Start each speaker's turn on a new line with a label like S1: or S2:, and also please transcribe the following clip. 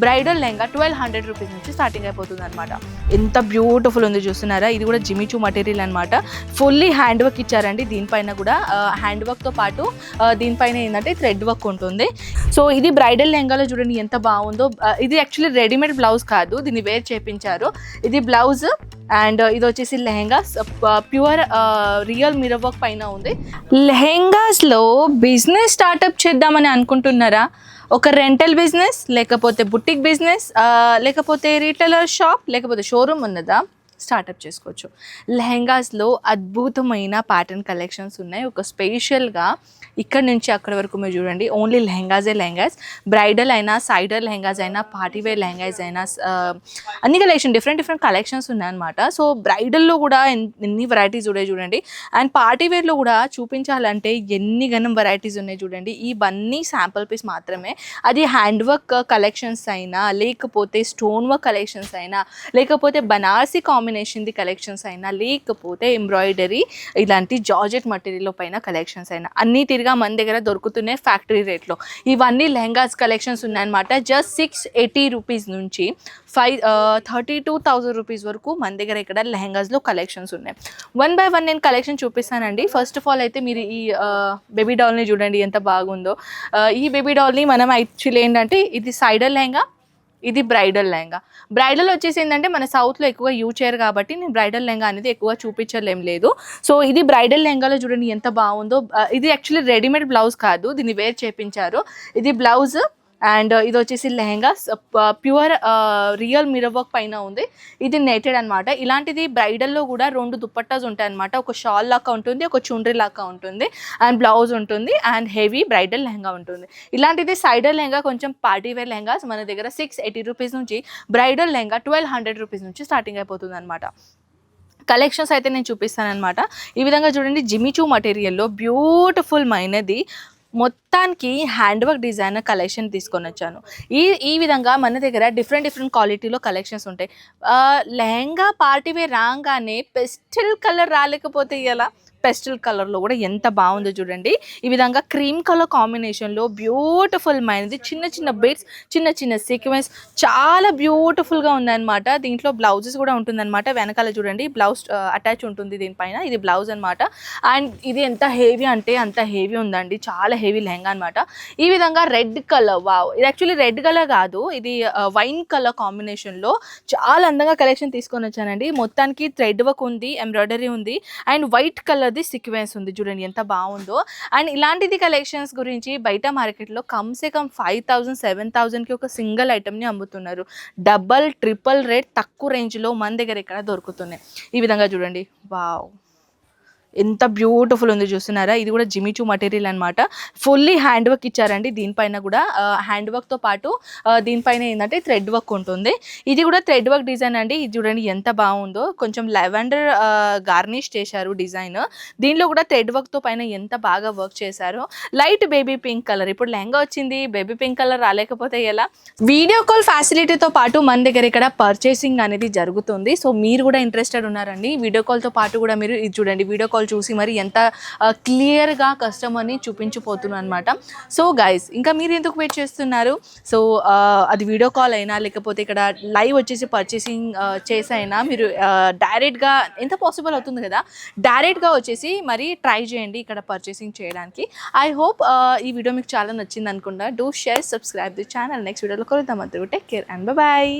S1: Bridal lehenga twelve hundred rupees నుంచి starting అయిపోతుంది అనమాట ఎంత బ్యూటిఫుల్ ఉంది చూస్తున్నారా? ఇది కూడా జిమిచూ మటీరియల్ అనమాట ఫుల్లీ హ్యాండ్ వర్క్ ఇచ్చారండి. దీనిపైన కూడా హ్యాండ్ వర్క్తో పాటు దీనిపైన ఏంటంటే థ్రెడ్ వర్క్ ఉంటుంది. సో ఇది బ్రైడల్ లెహంగాలో చూడండి ఎంత బాగుందో. ఇది యాక్చువల్లీ రెడీమేడ్ బ్లౌజ్ కాదు. దీన్ని వేర్ చేపించారు. ఇది బ్లౌజ్ అండ్ ఇది వచ్చేసి lehenga. Pure real mirror work పైన ఉంది. లెహెంగాస్లో బిజినెస్ స్టార్టప్ చేద్దామని అనుకుంటున్నారా? ఒక రెంటల్ బిజినెస్ లేకపోతే బుటిక్ బిజినెస్ లేకపోతే రీటైలర్ షాప్ లేకపోతే షోరూమ్ ఉన్నదా? స్టార్టప్ చేసుకోవచ్చు. లెహెంగాస్లో అద్భుతమైన ప్యాటర్న్ కలెక్షన్స్ ఉన్నాయి. ఒక స్పెషల్గా ఇక్కడ నుంచి అక్కడ వరకు మీరు చూడండి. ఓన్లీ లెహెంగాసే లెహెంగాస్. బ్రైడల్ అయినా సైడర్ లెహెంగాస్ అయినా పార్టీ వేర్ లెహెంగాస్ అయినా అన్ని కలెక్షన్ డిఫరెంట్ డిఫరెంట్ కలెక్షన్స్ ఉన్నాయన్నమాట. సో బ్రైడల్లో కూడా ఎన్ని వెరైటీస్ ఉన్నాయి చూడండి. అండ్ పార్టీ వేర్లో కూడా చూపించాలంటే ఎన్ని గనం వెరైటీస్ ఉన్నాయి చూడండి. ఇవన్నీ శాంపుల్ పీస్ మాత్రమే. అది హ్యాండ్ వర్క్ కలెక్షన్స్ అయినా లేకపోతే స్టోన్ వర్క్ కలెక్షన్స్ అయినా లేకపోతే బనారసి కాంబినేషన్ది కలెక్షన్స్ అయినా లేకపోతే ఎంబ్రాయిడరీ ఇలాంటి జార్జెట్ మటీరియల్ పైన కలెక్షన్స్ అయినా అన్ని తిరిగా మన దగ్గర దొరుకుతున్నాయి ఫ్యాక్టరీ రేట్లో ఇవన్నీ లెహంగాస్ కలెక్షన్స్ ఉన్నాయన్నమాట. జస్ట్ సిక్స్ ఎయిటీ రూపీస్ నుంచి five thirty two thousand rupees వరకు మన దగ్గర ఇక్కడ లెహంగాస్లో కలెక్షన్స్ ఉన్నాయి. వన్ బై వన్ నేను కలెక్షన్ చూపిస్తానండి. ఫస్ట్ ఆఫ్ ఆల్ అయితే మీరు ఈ uh, బేబీ డాల్ని చూడండి ఎంత బాగుందో. Uh, ఈ బేబీ డాల్ని మనం యాక్చువల్లీ ఏంటంటే ఇది సైడర్ లెహంగా ఇది బ్రైడల్ లెహంగా. బ్రైడల్ వచ్చేసి ఏంటంటే మన సౌత్లో ఎక్కువ యూజ్ చేయరు కాబట్టి నేను బ్రైడల్ లెహంగా అనేది ఎక్కువ చూపించలేం లేదు. సో ఇది బ్రైడల్ లెహంగాలో చూడండి ఎంత బాగుందో. ఇది యాక్చువల్లీ రెడీమేడ్ బ్లౌజ్ కాదు దీన్ని వేర్ చేపించారు. ఇది బ్లౌజ్ అండ్ ఇది వచ్చేసి lehengas pure real mirror work పైన ఉంది. ఇది నేటెడ్ అనమాట ఇలాంటిది బ్రైడల్లో కూడా రెండు దుప్పట్టాస్ ఉంటాయి అనమాట ఒక షాల్ లాగా ఉంటుంది ఒక చుండ్రి లాగా ఉంటుంది అండ్ బ్లౌజ్ ఉంటుంది అండ్ హెవీ బ్రైడల్ లెహంగా ఉంటుంది. ఇలాంటిది సైడర్ లెహంగా కొంచెం పార్టీ వేర్ లెహంగాస్. మన దగ్గర సిక్స్ ఎయిటీ రూపీస్ నుంచి bridal lehenga twelve hundred rupees నుంచి స్టార్టింగ్ అయిపోతుంది అనమాట కలెక్షన్స్ అయితే నేను చూపిస్తానమాట ఈ విధంగా చూడండి జిమిచూ మటీరియల్లో బ్యూటిఫుల్ మైనది మొత్తానికి హ్యాండ్ వర్క్ డిజైన్ కలెక్షన్ తీసుకొని వచ్చాను. ఈ ఈ విధంగా మన దగ్గర డిఫరెంట్ డిఫరెంట్ క్వాలిటీలో కలెక్షన్స్ ఉంటాయి. లెహంగా పార్టీ వేర్ రాగానే పెస్టిల్ కలర్ రాలేకపోతే ఎలా? పెస్టల్ కలర్లో కూడా ఎంత బాగుందో చూడండి. ఈ విధంగా క్రీమ్ కలర్ కాంబినేషన్లో బ్యూటిఫుల్ మైనది చిన్న చిన్న బిట్స్ చిన్న చిన్న సీక్వెన్స్ చాలా బ్యూటిఫుల్గా ఉందన్నమాట. దీంట్లో బ్లౌజెస్ కూడా ఉంటుందన్నమాట. వెనకాల చూడండి బ్లౌజ్ అటాచ్ ఉంటుంది దీనిపైన. ఇది బ్లౌజ్ అన్నమాట. అండ్ ఇది ఎంత హెవీ అంటే అంత హెవీ ఉందండి. చాలా హెవీ లెహంగా అనమాట ఈ విధంగా రెడ్ కలర్ వావ్! ఇది యాక్చువల్లీ రెడ్ కలర్ కాదు. ఇది వైన్ కలర్ కాంబినేషన్లో చాలా అందంగా కలెక్షన్ తీసుకొని వచ్చానండి. మొత్తానికి థ్రెడ్ వర్క్ ఉంది ఎంబ్రాయిడరీ ఉంది. అండ్ వైట్ కలర్ కలర్ది సీక్వెన్స్ ఉంది చూడండి ఎంత బాగుందో. అండ్ ఇలాంటిది కలెక్షన్స్ గురించి బయట మార్కెట్లో కమ్సే కమ్ ఫైవ్ థౌజండ్ సెవెన్ థౌజండ్కి ఒక సింగిల్ ఐటమ్ని అమ్ముతున్నారు. డబల్ ట్రిపుల్ రేట్ తక్కువ రేంజ్లో మన దగ్గర ఇక్కడ దొరుకుతున్నాయి. ఈ విధంగా చూడండి. వావ్ ఎంత బ్యూటిఫుల్ ఉంది చూస్తున్నారా? ఇది కూడా జిమిచూ మటీరియల్ అనమాట ఫుల్లీ హ్యాండ్ వర్క్ ఇచ్చారండి. దీనిపైన కూడా హ్యాండ్ వర్క్తో పాటు దీనిపైన ఏంటంటే థ్రెడ్ వర్క్ ఉంటుంది. ఇది కూడా థ్రెడ్ వర్క్ డిజైన్ అండి. ఇది చూడండి ఎంత బాగుందో. కొంచెం లెవెండర్ గార్నిష్ చేశారు డిజైన్ దీనిలో కూడా థ్రెడ్ వర్క్తో పైన ఎంత బాగా వర్క్ చేశారో. లైట్ బేబీ పింక్ కలర్ ఇప్పుడు లెహంగా వచ్చింది. బేబీ పింక్ కలర్ రాలేకపోతే ఎలా? వీడియో కాల్ ఫ్యాసిలిటీతో పాటు మన దగ్గర ఇక్కడ పర్చేసింగ్ అనేది జరుగుతుంది. సో మీరు కూడా ఇంట్రెస్టెడ్ ఉన్నారండి. వీడియో కాల్తో పాటు కూడా మీరు ఇది చూడండి. వీడియో కాల్ చూసి మరి ఎంత క్లియర్గా కస్టమర్ని చూపించిపోతున్నాను అనమాట సో గైస్ ఇంకా మీరు ఎందుకు వెయిట్ చేస్తున్నారు? సో అది వీడియో కాల్ అయినా లేకపోతే ఇక్కడ లైవ్ వచ్చేసి పర్చేసింగ్ చేసైనా మీరు డైరెక్ట్గా ఎంత పాసిబుల్ అవుతుంది కదా? డైరెక్ట్గా వచ్చేసి మరి ట్రై చేయండి ఇక్కడ పర్చేసింగ్ చేయడానికి. ఐ హోప్ ఈ వీడియో మీకు చాలా నచ్చింది అనుకుంటా do share subscribe the channel next వీడియోలో కలుద్దాం. అందరూ టేక్ కేర్ అండ్ బాయ్